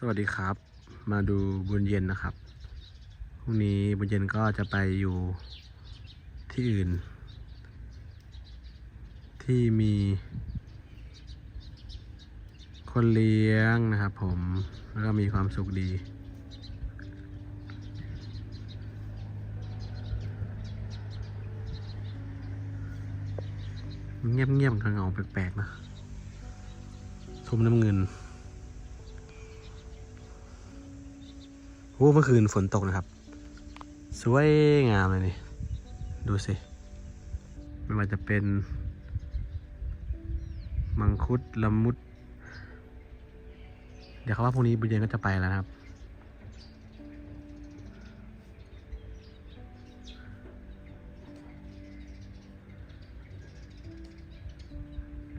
สวัสดีครับ มาดูบุญเย็นนะครับพรุ่งนี้บุญเย็นก็จะไปอยู่ที่อื่น ที่มีคนเลี้ยงนะครับผมแล้วก็มีความสุขดีเงียบๆเงาๆแปลกๆนะทุ่มน้ำเงิน โอ้เมื่อคืนฝนตกนะครับ สวยงามเลยนี่ ดูสิ ไม่ว่าจะเป็น มังคุดละมุด เดี๋ยวเขาว่าพรุ่งนี้บุญเย็นก็จะไปแล้วนะครับ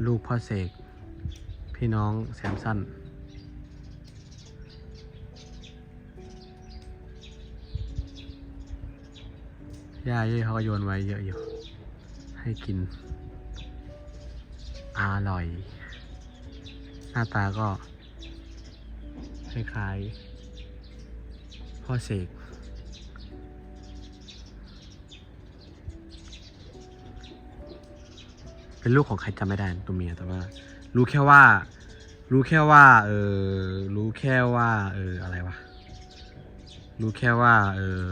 ลูกพ่อเสก พี่น้องแซมสั้น หญ้าเยอะเขาก็โยนไว้เยอะอยู่ ให้กิน อร่อย หน้าตาก็ คล้ายๆ พ่อเสกเป็นลูกของใครจำไม่ได้ตัวเมียแต่ว่า รู้แค่ว่า รู้แค่ว่า เออ รู้แค่ว่า เออ อะไรวะ รู้แค่ว่า เออ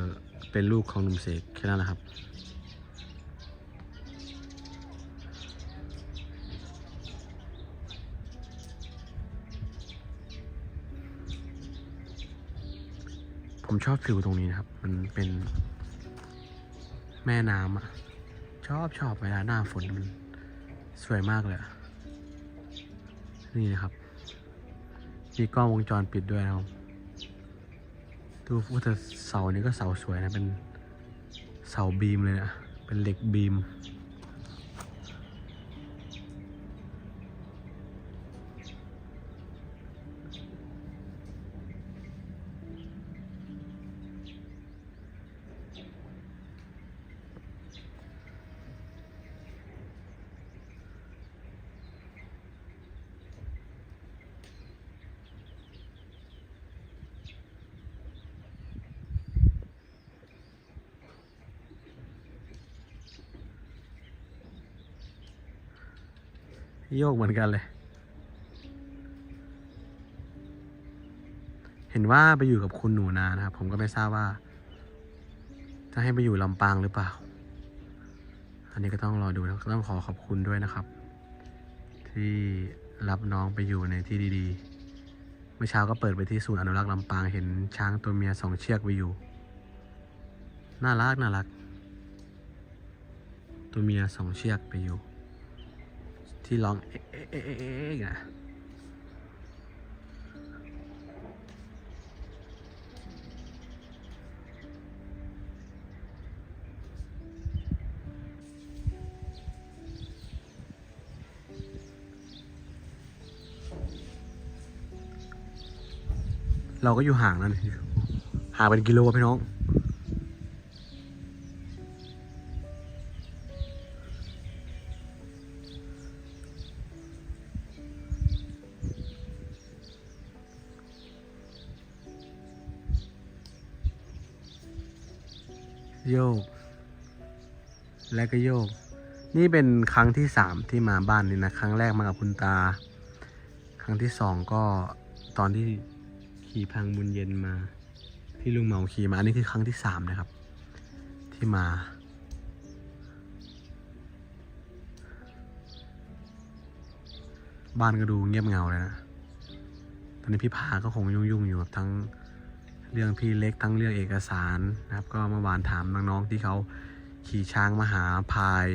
เป็นลูกของหนุ่มเสกแค่นั้นแหละครับ ผมชอบฟิวตรงนี้นะครับ มันเป็นแม่น้ำอะชอบชอบเวลาหน้าฝนมันสวยมากเลยนี่นะครับ มีกล้องวงจรปิดด้วยนะครับ ดูว่าแต่เสานี้ก็เสาสวยนะ เป็นเสาบีมเลยนะ เป็นเหล็กบีม โยกเหมือนกันเลย เห็นว่าไปอยู่กับคุณหนูนานะครับ ผมก็ไม่ทราบว่า จะให้ไปอยู่ลำปางหรือเปล่า อันนี้ก็ต้องรอดูนะต้องขอขอบคุณด้วยนะครับ ที่รับน้องไปอยู่ในที่ดีๆ เมื่อเช้าก็เปิดไปที่ศูนย์อนุรักษ์ลำปางเห็นช้างตัวเมียสองเชือกไปอยู่ น่ารักน่ารักตัวเมียสองเชือกไปอยู่ ที่ร้องเอ๊ะเอ๊ะเอ๊ะเอ๊ะนะเราก็อยู่ห่างนั่นห่างเป็นกิโลพี่น้อง โยก และก็โยก นี่เป็นครั้งที่สามที่มาบ้านนี่นะ ครั้งแรกมากับคุณตา ครั้งที่สองก็ตอนที่ขี่พังบุญเย็นมา ที่ลุงเหมาขี่มาอันนี้คือครั้งที่สามนะครับ ที่มาบ้านก็ดูเงียบเงาเลยนะ ตอนนี้พี่พาก็คงยุ่งๆอยู่กับทั้ง เรื่องพี่เล็กทั้งเรื่องเอกสารนะครับ ก็เมื่อวานถามน้องๆที่เขาขี่ช้างมาหาพาย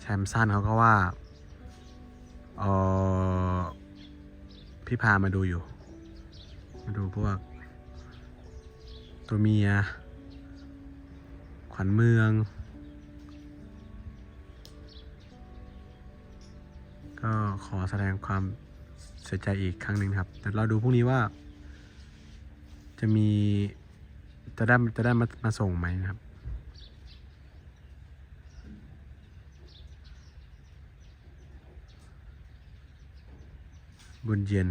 แซมสันเขาก็ว่าเออพี่พามาดูอยู่ มาดูพวก ตัวเมีย ขวัญเมือง ก็ขอแสดงความเสียใจอีกครั้งหนึ่งครับ แต่เราดูพรุ่งนี้ว่า จะมีจะได้จะได้มามาส่งไหมนะครับ บุญเย็น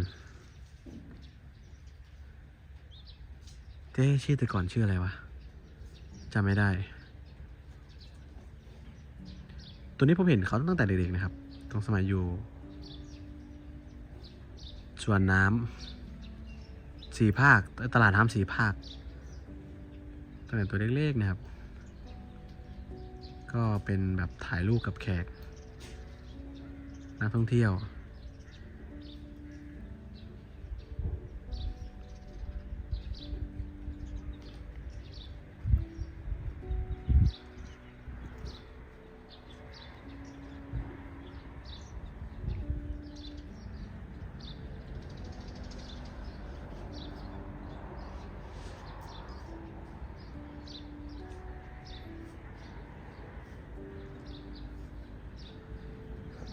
เต้ชื่อแต่ก่อนชื่ออะไรวะจำไม่ได้ ตัวนี้ผมเห็นเขาตั้งแต่เด็กๆนะครับตรงสมัยอยู่สวนน้ำ สี่ภาค ตลาดน้ำสี่ภาคตั้งแต่ตัวเล็กๆนะครับ ก็เป็นแบบถ่ายรูปกับแขกนักท่องเที่ยว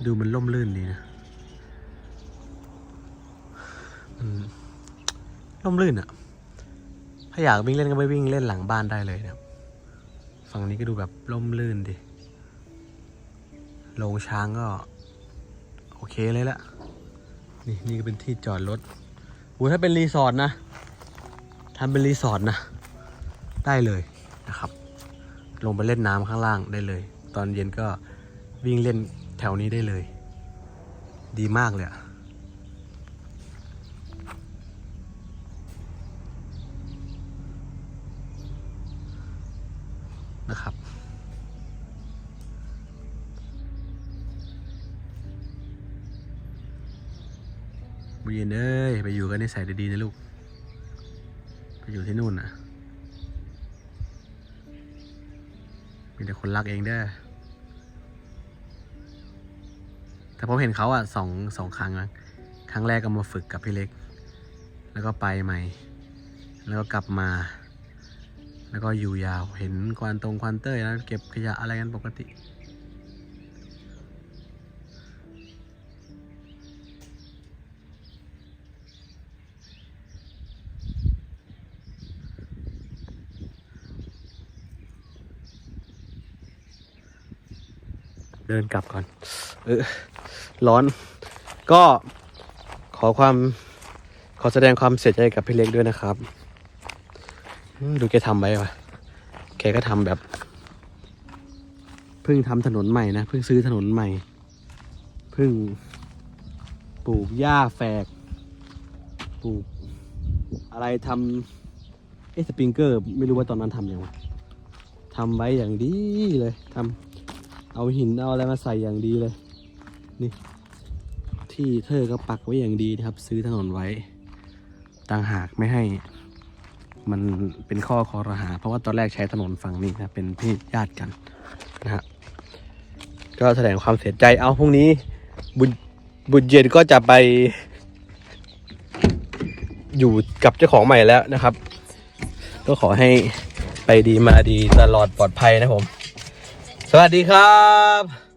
ดูมันล่มลื่นดีนะมันล่มลื่นอะถ้าอยากวิ่งเล่นก็ไปวิ่งเล่นหลังบ้านได้เลยนะฝั่งนี้ก็ดูแบบล่มลื่นดีโรงช้างก็ โอเคเลยละนี่นี่ก็เป็นที่จอดรถโอ้ถ้าเป็นรีสอร์ทนะทำเป็นรีสอร์ทนะ ได้เลยนะครับ ลงไปเล่นน้ำข้างล่างได้เลย ตอนเย็นก็วิ่งเล่น ถวนี้ได้เลย ดีมากเลยอะนะครับ บุญเย็นเอ้ย ไปอยู่กันในสายดี ๆ นะลูก ไปอยู่ที่นู่นนะมีแต่คนรักเองเด้อ แต่ผมเห็นเขาอะสองสองครั้งนะครั้งแรกก็มาฝึกกับพี่เล็ก แล้วก็ไปใหม่ แล้วก็กลับมา แล้วก็อยู่ยาวเห็นควันตรงควันเต้ยแล้วเก็บขยะอะไรกันปกติเดินกลับก่อน เออ ร้อน ก็ขอความขอแสดงความเสียใจกับพี่เล็กด้วยนะครับ ดูแกทำไว้วะแกก็ทำแบบ เพิ่งทำถนนใหม่นะเพิ่งซื้อถนนใหม่ เพิ่งปลูกหญ้าแฝก ปลูก อะไรทำเอะสปริงเกอร์ ไม่รู้ว่าตอนนั้นทำยังไงทำไว้อย่างดีเลยทำเอาหินเอาอะไรมาใส่อย่างดีเลย นี่ ที่เธอก็ปักไว้อย่างดีนะครับ ซื้อถนนไว้ ต่างหากไม่ให้ มันเป็นข้อคอรหา เพราะว่าตอนแรกใช้ถนนฝั่งนี้นะเป็นพี่ญาติกันนะฮะก็แสดงความเสียใจเอาพรุ่งนี้ บุญบุญเย็นก็จะไป อยู่กับเจ้าของใหม่แล้วนะครับ ก็ขอให้ไปดีมาดีตลอดปลอดภัยนะผม สวัสดีครับ